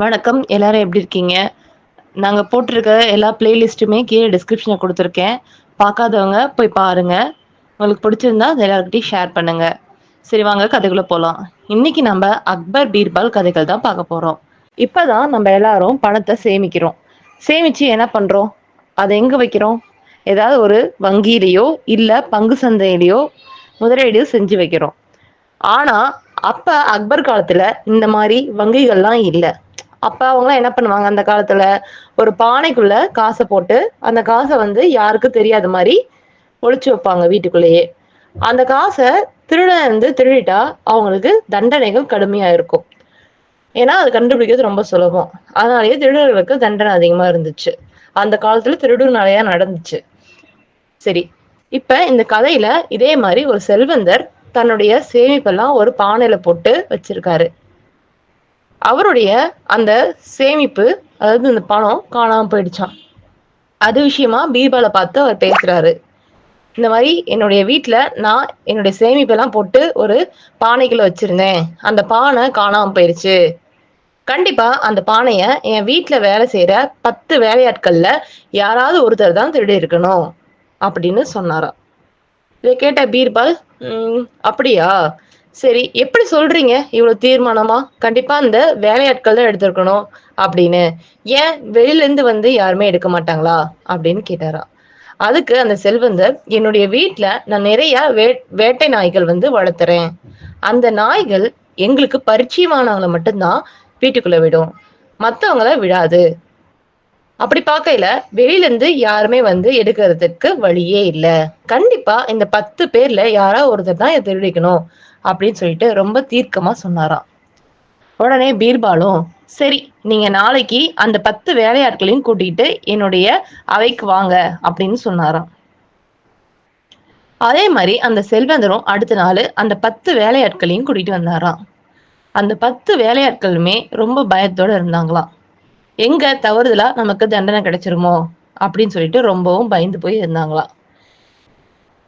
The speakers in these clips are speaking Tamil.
வணக்கம் எல்லாரும் எப்படி இருக்கீங்க? நாங்க போட்டிருக்க எல்லா பிளேலிஸ்ட்டுமே கீழே டிஸ்கிரிப்ஷன்ல கொடுத்துருக்கேன். பார்க்காதவங்க போய் பாருங்க. உங்களுக்கு பிடிச்சிருந்தா அது எல்லார்கிட்டயும் ஷேர் பண்ணுங்க. சரி வாங்க கதைக்குள்ள போலாம். இன்னைக்கு நம்ம அக்பர் பீர்பால் கதைகள் தான் பார்க்க போறோம். இப்பதான் நம்ம எல்லாரும் பணத்தை சேமிக்கிறோம். சேமிச்சு என்ன பண்றோம்? அதை எங்க வைக்கிறோம்? ஏதாவது ஒரு வங்கியிலேயோ இல்ல பங்கு சந்தையிலேயோ முதலீடு செஞ்சு வைக்கிறோம். ஆனா அப்ப அக்பர் காலத்துல இந்த மாதிரி வங்கிகள்லாம் இல்லை. அப்ப அவங்களாம் என்ன பண்ணுவாங்க? அந்த காலத்துல ஒரு பானைக்குள்ள காசை போட்டு அந்த காசை வந்து யாருக்கும் தெரியாத மாதிரி ஒழிச்சு வைப்பாங்க வீட்டுக்குள்ளேயே. அந்த காசை திருடன் வந்து திருடிட்டா அவங்களுக்கு தண்டனைகள் கடுமையா இருக்கும். ஏன்னா அது கண்டுபிடிக்கிறது ரொம்ப சுலபம். அதனாலேயே திருடர்களுக்கு தண்டனை அதிகமா இருந்துச்சு. அந்த காலத்துல திருடு நிறைய நடந்துச்சு. சரி. இப்ப இந்த கதையில இதே மாதிரி ஒரு செல்வந்தர் தன்னுடைய சேமிப்பெல்லாம் ஒரு பானையில போட்டு வச்சிருக்காரு. அவருடைய அந்த சேமிப்பு அதாவது இந்த பணம் காணாம போயிடுச்சாம். அது விஷயமா பீர்பாலை பார்த்து அவர் பேசுறாரு. இந்த மாதிரி என்னுடைய வீட்டில் நான் என்னுடைய சேமிப்பெல்லாம் போட்டு ஒரு பானைகளை வச்சிருந்தேன். அந்த பானை காணாமல் போயிடுச்சு கண்டிப்பா அந்த பானையை என் வீட்டில் வேலை செய்யற பத்து வேலையாட்கள்ல யாராவது ஒருத்தர் தான் திருடி இருக்கணும் அப்படின்னு சொன்னாராம். இதை கேட்ட பீர்பால் அப்படியா? சரி எப்படி சொல்றீங்க? இவ்வளவு தீர்மானமா? கண்டிப்பா அந்த வேலையாட்கள் தான் எடுத்திருக்கணும் அப்படின்னு. ஏன் வெளியில இருந்து வந்து யாருமே எடுக்க மாட்டாங்களா? அப்படின்னு கேட்டாராம் அதுக்கு அந்த செல்வந்தர் என்னுடைய வீட்டுல நான் நிறைய வே வேட்டை நாய்கள் வந்து வளர்த்துறேன். அந்த நாய்கள் எங்களுக்கு பரிச்சயமானவங்களை மட்டும்தான் வீட்டுக்குள்ள விடும். மத்தவங்கள விடாது. அப்படி பார்க்கையில வெளியில இருந்து யாருமே வந்து எடுக்கிறதுக்கு வழியே இல்ல. கண்டிப்பா இந்த பத்து பேர்ல யாராவது ஒருத்தர் தான் இதை திருடிக்கணும் அப்படின்னு சொல்லிட்டு ரொம்ப தீர்க்கமா சொன்னாராம். உடனே பீர்பாலும் சரி நீங்க நாளைக்கு அந்த பத்து வேலையாட்களையும் கூட்டிட்டு என்னுடைய அவைக்கு வாங்க அப்படின்னு சொன்னாராம். அதே மாதிரி அந்த செல்வந்தரும் அடுத்த நாள் அந்த பத்து வேலையாட்களையும் கூட்டிட்டு வந்தாராம். அந்த பத்து வேலையாட்களுமே ரொம்ப பயத்தோட இருந்தாங்களாம். எங்க தவறுதலா நமக்கு தண்டனை கிடைச்சிருமோ? அப்படின்னு சொல்லிட்டு ரொம்பவும் பயந்து போய் இருந்தாங்களாம்.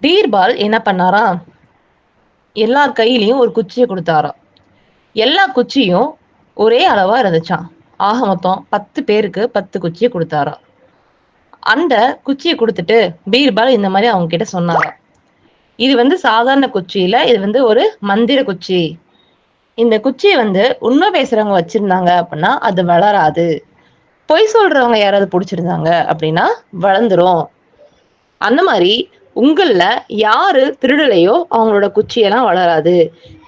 பீர்பால் என்ன பண்ணாராம்? எல்லார் கையிலையும் ஒரு குச்சியை கொடுத்தாராம். எல்லா குச்சியும் ஒரே அளவா இருந்துச்சாம். ஆக மொத்தம் பத்து பேருக்கு பத்து குச்சியை கொடுத்தாராம். அந்த குச்சியை கொடுத்துட்டு பீர்பால் இந்த மாதிரி அவங்க கிட்ட சொன்னாராம். இது வந்து சாதாரண குச்சியில இது வந்து ஒரு மந்திர குச்சி. இந்த குச்சியை வந்து உண்மை பேசுறவங்க வச்சிருந்தாங்க அப்படின்னா அது வளராது. பொய் சொல்றவங்க யாராவது பிடிச்சிருந்தாங்க அப்படின்னா வளர்ந்துரும். அந்த மாதிரி உங்களில் யாரு திருடலையோ அவங்களோட குச்சியெல்லாம் வளராது.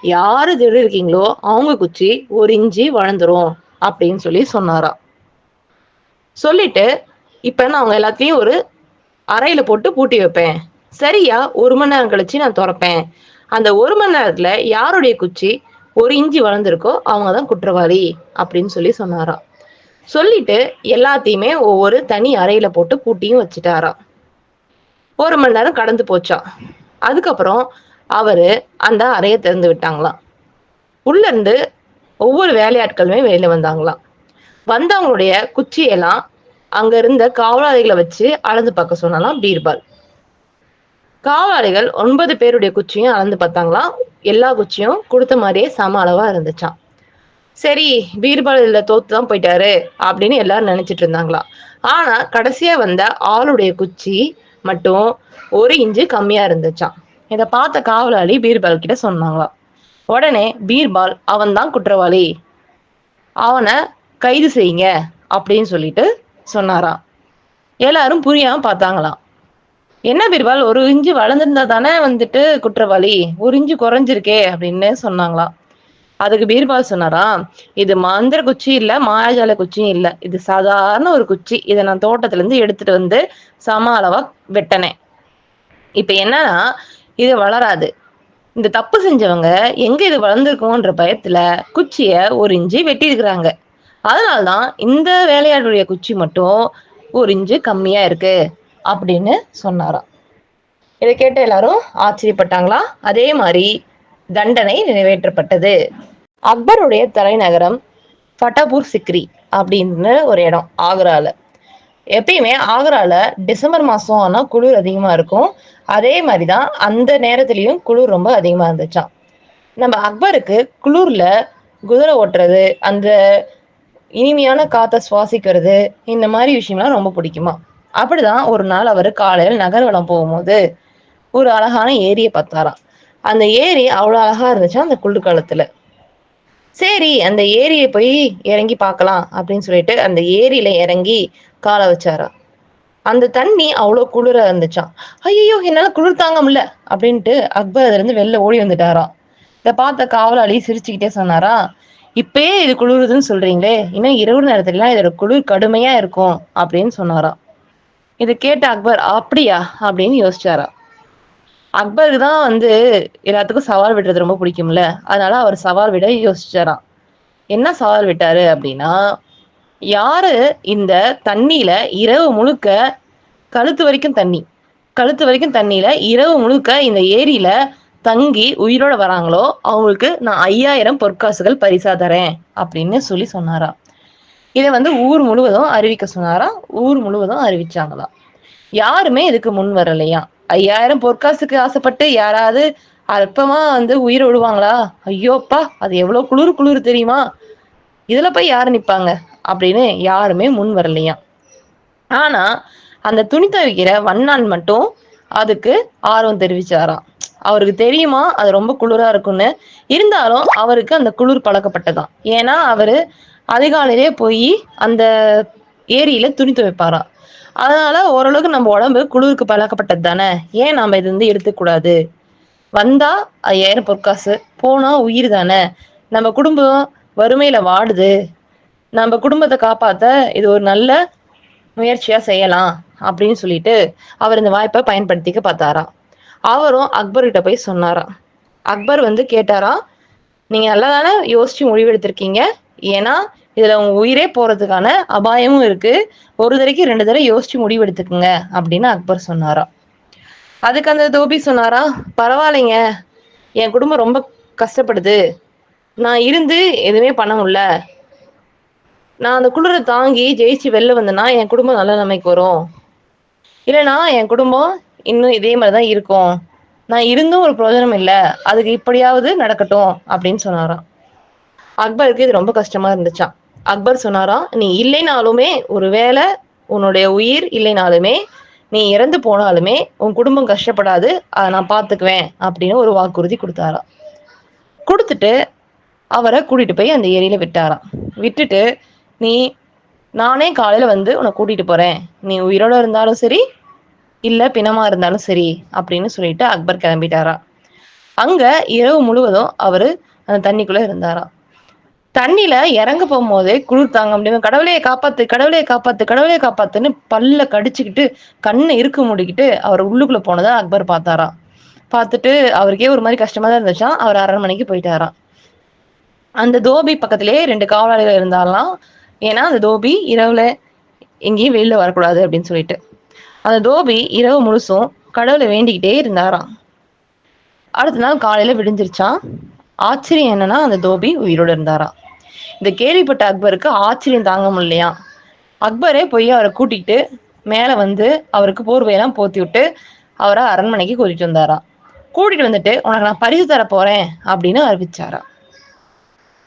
யாரு திருடு இருக்கீங்களோ அவங்க குச்சி ஒரு இஞ்சி வளர்ந்துரும் அப்படின்னு சொல்லி சொன்னாராம் சொல்லிட்டு இப்ப நான் அவங்க எல்லாத்தையும் ஒரு அறையில போட்டு பூட்டி வைப்பேன். சரியா ஒரு மணி நேரம் கழிச்சு நான் திறப்பேன். அந்த ஒரு மணி நேரத்துல யாருடைய குச்சி ஒரு இஞ்சி வளர்ந்துருக்கோ அவங்க தான் குற்றவாளி அப்படின்னு சொல்லி சொன்னாராம் சொல்லிட்டு எல்லாத்தையுமே ஒவ்வொரு தனி அறையில போட்டு பூட்டியும் வச்சுட்டாராம் ஒரு மணி நேரம் கடந்து போச்சான் அதுக்கப்புறம் அவரு அந்த அறையை திறந்து விட்டாங்களாம். உள்ள இருந்து ஒவ்வொரு வேலையாட்களுமே வெளியில வந்தாங்களாம். வந்தவங்களுடைய குச்சியெல்லாம் அங்க இருந்த காவலாளிகளை வச்சு அளந்து பார்க்க சொன்னாலாம் பீர்பால். காவலாளிகள் ஒன்பது பேருடைய குச்சியும் அளந்து பார்த்தாங்களாம். எல்லா குச்சியும் கொடுத்த மாதிரியே சம அளவா இருந்துச்சாம். சரி பீர்பால் இதுல தோத்து தான் போயிட்டாரு அப்படின்னு எல்லாரும் நினைச்சிட்டு இருந்தாங்களாம். ஆனா கடைசியா வந்த ஆளுடைய குச்சி மட்டும் ஒரு இன்ச்சு கம்மியா இருந்துச்சான் இதை பார்த்த காவலாளி பீர்பால் கிட்ட சொன்னாங்களாம். உடனே பீர்பால் அவன் தான் குற்றவாளி. அவனை கைது செய்யுங்க அப்படின்னு சொல்லிட்டு சொன்னாராம். எல்லாரும் புரியாம பார்த்தாங்களாம். என்ன பீர்பால் ஒரு இஞ்சு வளர்ந்துருந்தா தானே வந்துட்டு குற்றவாளி? ஒரு இஞ்சு குறைஞ்சிருக்கே அப்படின்னு சொன்னாங்களாம். அதுக்கு பீர்பால் சொன்னாரா இது மந்திர குச்சி இல்ல மாயாஜால குச்சியும் இல்ல. இது சாதாரண ஒரு குச்சி. இதை நான் தோட்டத்துல இருந்து எடுத்துட்டு வந்து சம அளவா வெட்டினேன். இப்ப என்னன்னா இது வளராது. இந்த தப்பு செஞ்சவங்க எங்க இது வளர்ந்துருக்குமோன்ற பயத்துல குச்சிய ஒரு இஞ்சி வெட்டி இருக்கிறாங்க அதனால்தான் இந்த வேலையாடுடைய குச்சி மட்டும் ஒரு இஞ்சு கம்மியா இருக்கு அப்படின்னு சொன்னாராம். இதை கேட்ட எல்லாரும் ஆச்சரியப்பட்டாங்களா? அதே மாதிரி தண்டனை நிறைவேற்றப்பட்டது. அக்பருடைய தலைநகரம் ஃபட்டாபூர் சிக்ரி அப்படின்னு ஒரு இடம் ஆக்ரால. எப்பயுமே ஆக்ரால டிசம்பர் மாசம் ஆனா குளிர் அதிகமா இருக்கும். அதே மாதிரிதான் அந்த நேரத்துலயும் குளிர் ரொம்ப அதிகமா இருந்துச்சாம். நம்ம அக்பருக்கு குளிர்ல குதிரை ஓட்டுறது அந்த இனிமையான காத்த சுவாசிக்கிறது இந்த மாதிரி விஷயம்லாம் ரொம்ப பிடிக்குமா? அப்படிதான் ஒரு நாள் அவர் காலையில் நகர்வலம் போகும்போது ஒரு அழகான ஏரியை பார்த்தாராம். அந்த ஏரி அவ்வளோ அழகா இருந்துச்சு அந்த குளிர்காலத்துல. சரி அந்த ஏரியை போய் இறங்கி பார்க்கலாம் அப்படின்னு சொல்லிட்டு அந்த ஏரியில இறங்கி காலை வச்சாரா. அந்த தண்ணி அவ்வளோ குளிர இருந்துச்சான் ஐயோ என்னால குளிர் தாங்க முடியல அப்படின்ட்டு அக்பர் அதுல இருந்து வெளில ஓடி வந்துட்டாராம். இதை பார்த்த காவலாளி சிரிச்சுக்கிட்டே சொன்னாரா இப்பயே இது குளிருதுன்னு சொல்றீங்களே இன்னும் இரவு நேரத்துலலாம் இதோட குளிர் கடுமையா இருக்கும் அப்படின்னு சொன்னாராம். இதை கேட்ட அக்பர் அப்படியா? அப்படின்னு யோசிச்சாரா அக்பருக்கு தான் வந்து எல்லாத்துக்கும் சவால் விடுறது ரொம்ப பிடிக்கும்ல. அதனால அவர் சவால் விட யோசிச்சாராம். என்ன சவால் விட்டாரு அப்படின்னா யாரு இந்த தண்ணியில இரவு முழுக்க கழுத்து வரைக்கும் தண்ணி கழுத்து வரைக்கும் தண்ணியில இரவு முழுக்க இந்த ஏரியில தங்கி உயிரோட வராங்களோ அவங்களுக்கு நான் ஐயாயிரம் பொற்காசுகள் பரிசா தரேன் அப்படின்னு சொல்லி சொன்னாராம். இதை வந்து ஊர் முழுவதும் அறிவிக்க சொன்னாராம். ஊர் முழுவதும் அறிவிச்சாங்களாம். யாருமே இதுக்கு முன் வரலையா ஐயாயிரம் பொற்காசுக்கு ஆசைப்பட்டு யாராவது அற்பமா வந்து உயிர் விடுவாங்களா? ஐயோப்பா அது எவ்வளவு குளிர் குளிர் தெரியுமா? இதுல போய் யாரு நிப்பாங்க? அப்படின்னு யாருமே முன் வரலையா ஆனா அந்த துணி துவைக்கிற வண்ணான் மட்டும் அதுக்கு ஆர்வம் தெரிவிச்சாராம். அவருக்கு தெரியுமா? அது ரொம்ப குளிரா இருக்கும்னு. இருந்தாலும் அவருக்கு அந்த குளிர் பழக்கப்பட்டதான் ஏன்னா அவரு அதிகாலையிலே போய் அந்த ஏரியில துணி துவைப்பாராம். அதனால ஓரளவுக்கு நம்ம உடம்பு குளிருக்கு பழக்கப்பட்டது தானே ஏன் நாம இது வந்து எடுத்துக்கூடாது வந்தா ஐயாயிரம் பொற்காசு போனா உயிர் தானே நம்ம குடும்பம் வறுமையில வாடுது. நம்ம குடும்பத்தை காப்பாத்த இது ஒரு நல்ல முயற்சியா செய்யலாம் அப்படின்னு சொல்லிட்டு அவர் இந்த வாய்ப்பை பயன்படுத்திக்க பார்த்தாராம். அவரும் அக்பர்கிட்ட போய் சொன்னாராம். அக்பர் வந்து கேட்டாராம் நீங்க நல்லா தானே யோசிச்சு முடிவெடுத்திருக்கீங்க? ஏன்னா இதுல உங்க உயிரே போறதுக்கான அபாயமும் இருக்கு. ஒரு தடவைக்கு ரெண்டு தடவை யோசிச்சு முடிவெடுத்துக்குங்க அப்படின்னு அக்பர் சொன்னாராம். அதுக்கு அந்த தோபி சொன்னாரா பரவாயில்லைங்க என் குடும்பம் ரொம்ப கஷ்டப்படுது. நான் இருந்து எதுவுமே பண்ண முடியல. நான் அந்த குளிரை தாங்கி ஜெயிச்சு வெளில வந்தேன்னா என் குடும்பம் நல்ல நிலைமைக்கு வரும். இல்லைன்னா என் குடும்பம் இன்னும் இதே மாதிரி தான் இருக்கும். நான் இருந்தும் ஒரு பிரயோஜனம் இல்லை. அதுக்கு இப்படியாவது நடக்கட்டும் அப்படின்னு சொன்னாராம். அக்பருக்கு இது ரொம்ப கஷ்டமா இருந்துச்சான் அக்பர் சொன்னாரா நீ இல்லைனாலுமே ஒருவேளை உன்னுடைய உயிர் இல்லைனாலுமே நீ இறந்து போனாலுமே உன் குடும்பம் கஷ்டப்படாது அதை நான் பார்த்துக்குவேன் அப்படின்னு ஒரு வாக்குறுதி கொடுத்தாராம் கொடுத்துட்டு அவரை கூட்டிட்டு போய் அந்த ஏரியில விட்டாராம் விட்டுட்டு நீ நானே காலையில வந்து உன்னை கூட்டிட்டு போறேன். நீ உயிரோட இருந்தாலும் சரி இல்ல பிணமா இருந்தாலும் சரி அப்படின்னு சொல்லிட்டு அக்பர் கிளம்பிட்டாரா. அங்க இரவு முழுவதும் அவரு அந்த தண்ணிக்குள்ள இருந்தாராம் தண்ணியில இறங்க போகும்போதே குளிர் தாங்க முடியும் கடவுளையை காப்பாத்து கடவுளையை காப்பாத்து கடவுளையை காப்பாத்துன்னு பல்ல கடிச்சுக்கிட்டு கண்ணை இருக்க முடிக்கிட்டு அவர் உள்ளுக்குள்ள போனதை அக்பர் பார்த்தாராம் பார்த்துட்டு அவருக்கே ஒரு மாதிரி கஷ்டமா தான் இருந்துச்சாம் அவர் அரண்மனைக்கு போயிட்டாராம். அந்த தோபி பக்கத்திலே ரெண்டு காவலாளிகள் இருந்தாலாம். ஏன்னா அந்த தோபி இரவுல எங்கேயும் வெளியில வரக்கூடாது அப்படின்னு சொல்லிட்டு. அந்த தோபி இரவு முழுசும் கடவுளை வேண்டிக்கிட்டே இருந்தாராம். அடுத்த நாள் காலையில விடிஞ்சிருச்சான் ஆச்சரியம் என்னன்னா அந்த தோபி உயிரோடு இருந்தாரா? இதை கேள்விப்பட்ட அக்பருக்கு ஆச்சரியம் தாங்க முடியலையா? அக்பரே போய் அவரை கூட்டிகிட்டு மேலே வந்து அவருக்கு போர்வையெல்லாம் போத்தி விட்டு அவரை அரண்மனைக்கு கூட்டிட்டு வந்தாராம் கூட்டிட்டு வந்துட்டு உனக்கு நான் பரிசு தர போறேன் அப்படின்னு அறிவிச்சாரா?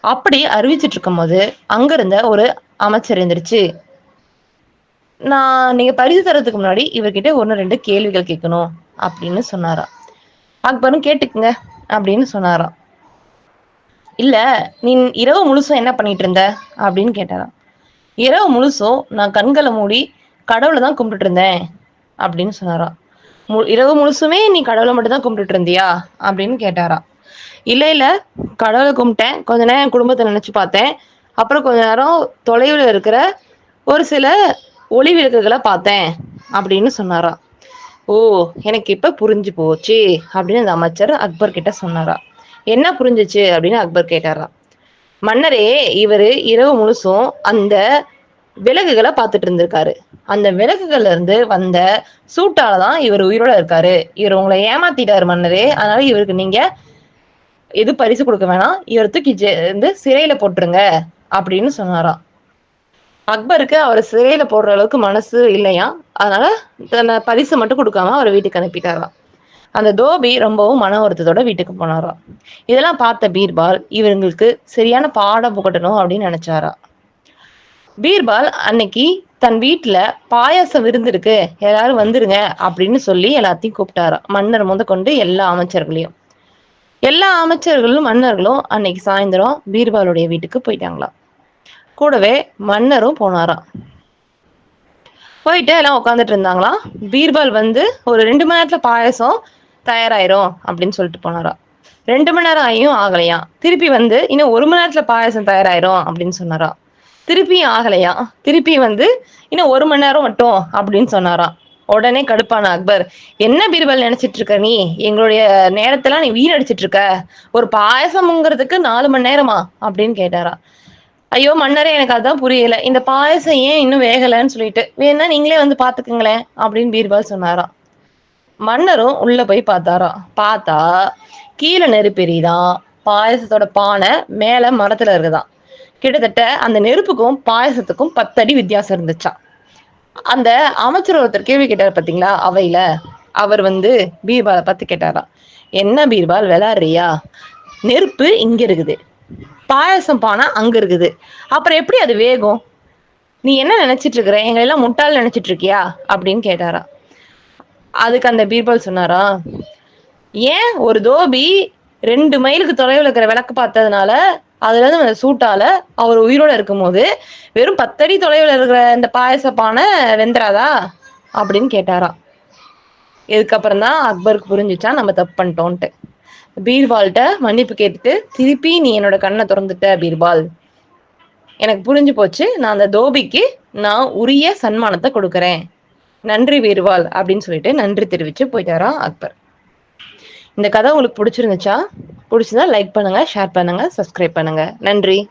அப்படி அறிவிச்சிட்டு இருக்கும்போது அங்கிருந்த ஒரு அமைச்சர் இருந்துருச்சு நான் நீங்க பரிசு தரதுக்கு முன்னாடி இவர்கிட்ட ஒன்று ரெண்டு கேள்விகள் கேட்கணும் அப்படின்னு சொன்னாராம் அக்பரும் கேட்டுக்குங்க அப்படின்னு சொன்னாராம் இல்ல நீ இரவு முழுசும் என்ன பண்ணிட்டு இருந்த? அப்படின்னு கேட்டாராம். இரவு முழுசும் நான் கண்களை மூடி கடவுளை தான் கும்பிட்டுட்டு இருந்தேன் அப்படின்னு சொன்னாராம். மு- இரவு முழுசுமே நீ கடவுளை மட்டும் தான் கும்பிட்டுட்டு இருந்தியா? அப்படின்னு கேட்டாராம். இல்ல இல்ல கடவுளை கும்பிட்டேன். கொஞ்ச நேரம் என் குடும்பத்தை நினைச்சு பார்த்தேன். அப்புறம் கொஞ்ச நேரம் தொலைவில் இருக்கிற ஒரு சில ஒளி விளக்குகளை பார்த்தேன் அப்படின்னு சொன்னாராம். ஓ எனக்கு இப்ப புரிஞ்சு போச்சு அப்படின்னு அந்த அமைச்சர் அக்பர் கிட்ட சொன்னாரா என்ன புரிஞ்சுச்சு அப்படின்னு அக்பர் கேட்டாராம். மன்னரே இவர் இரவு முழுசும் அந்த விலகுகளை பார்த்துட்டு இருந்திருக்காரு. அந்த விலகுகள்ல இருந்து வந்த சூட்டால தான் இவர் உயிரோட இருக்காரு. இவர் உங்களை ஏமாத்திட்டாரு மன்னரே. அதனால இவருக்கு நீங்க எது பரிசு கொடுக்க வேணாம். இவர் தூக்கி வந்து சிறையில போட்டுருங்க அப்படின்னு சொன்னாராம். அக்பருக்கு அவர் சிறையில போடுற அளவுக்கு மனசு இல்லையா அதனால தன்னை பரிசு மட்டும் கொடுக்காம அவர் வீட்டுக்கு அனுப்பிட்டாராம். அந்த தோபி ரொம்பவும் மன வருத்தத்தோட வீட்டுக்கு போனாராம் இதெல்லாம் பார்த்த பீர்பால் இவங்களுக்கு சரியான பாடம் புகட்டணும் அப்படின்னு நினைச்சாரா. பீர்பால் அன்னைக்கு தன் வீட்டுல பாயாசம் விருந்து இருக்கு எல்லாரும் வந்துருங்க அப்படின்னு சொல்லி எல்லாத்தையும் கூப்பிட்டாராம் மன்னர் முத கொண்டு எல்லா அமைச்சர்களையும். எல்லா அமைச்சர்களும் மன்னர்களும் அன்னைக்கு சாயந்தரம் பீர்பாலுடைய வீட்டுக்கு போயிட்டாங்களாம் கூடவே மன்னரும் போனாராம் போயிட்டு எல்லாம் உட்காந்துட்டு இருந்தாங்களாம் பீர்பால் வந்து ஒரு ரெண்டு மணி நேரத்துல பாயசம் தயாராயிரும் அப்படின்னு சொல்லிட்டு போனாரா. ரெண்டு மணி நேரம் ஆகியும் ஆகலையா. திருப்பி வந்து இன்னும் ஒரு மணி நேரத்துல பாயசம் தயாராயிரும் அப்படின்னு சொன்னாரா. திருப்பியும் ஆகலையா. திருப்பி வந்து இன்னும் ஒரு மணி நேரம் மட்டும் அப்படின்னு சொன்னாராம் உடனே கடுப்பான அக்பர் என்ன பீர்பல் நினைச்சிட்டு இருக்க நீ? எங்களுடைய நேரத்தெல்லாம் நீ வீணடிச்சிட்டு இருக்க. ஒரு பாயசம்ங்கிறதுக்கு நாலு மணி நேரமா? அப்படின்னு கேட்டாரா. ஐயோ மன்னரே எனக்கு அதான் புரியல. இந்த பாயசம் ஏன் இன்னும் வேகலைன்னு சொல்லிட்டு. வேணா நீங்களே வந்து பாத்துக்குங்களேன் அப்படின்னு பீர்பால் சொன்னாராம் மன்னரும் உள்ள போய் பார்த்தாராம் பார்த்தா கீழே நெருப்பெரிதான் பாயசத்தோட பானை மேல மரத்துல இருக்குதான் கிட்டத்தட்ட அந்த நெருப்புக்கும் பாயசத்துக்கும் பத்தடி வித்தியாசம் இருந்துச்சா. அந்த அமைச்சர் ஒருத்தர் கேள்வி கேட்டார் பாத்தீங்களா? அவையில அவர் வந்து பீர்பாலை பார்த்து கேட்டாராம் என்ன பீர்பால் விளாடுறியா நெருப்பு இங்க இருக்குது. பாயசம் பானை அங்க இருக்குது. அப்புறம் எப்படி அது வேகும்? நீ என்ன நினைச்சிட்டு இருக்கிற? எங்களை எல்லாம் முட்டாள் நினைச்சிட்டு இருக்கியா? அப்படின்னு கேட்டாரா. அதுக்கு அந்த பீர்பால் சொன்னாரா? ஏன் ஒரு தோபி ரெண்டு மைலுக்கு தொலைவில் இருக்கிற விளக்கு பார்த்ததுனால அதுல இருந்து அந்த சூட்டால அவர் உயிரோட இருக்கும்போது வெறும் பத்தடி தொலைவில் இருக்கிற இந்த பாயச பானை வெந்துராதா? அப்படின்னு கேட்டாரா. இதுக்கப்புறம் தான் அக்பருக்கு புரிஞ்சுச்சா நம்ம தப்பு பண்ணிட்டோன்ட்டு. பீர்பால்கிட்ட மன்னிப்பு கேட்டுட்டு திருப்பி நீ என்னோட கண்ணை திறந்துட்ட பீர்பால். எனக்கு புரிஞ்சு போச்சு நான் அந்த தோபிக்கு நான் உரிய சன்மானத்தை கொடுக்குறேன். நன்றி வீர்வால் அப்படின்னு சொல்லிட்டு நன்றி தெரிவிச்சு போயிட்டாராம் அக்பர். இந்த கதை உங்களுக்கு பிடிச்சிருந்துச்சா? பிடிச்சிருந்தா லைக் பண்ணுங்க ஷேர் பண்ணுங்க சப்ஸ்கிரைப் பண்ணுங்க. நன்றி.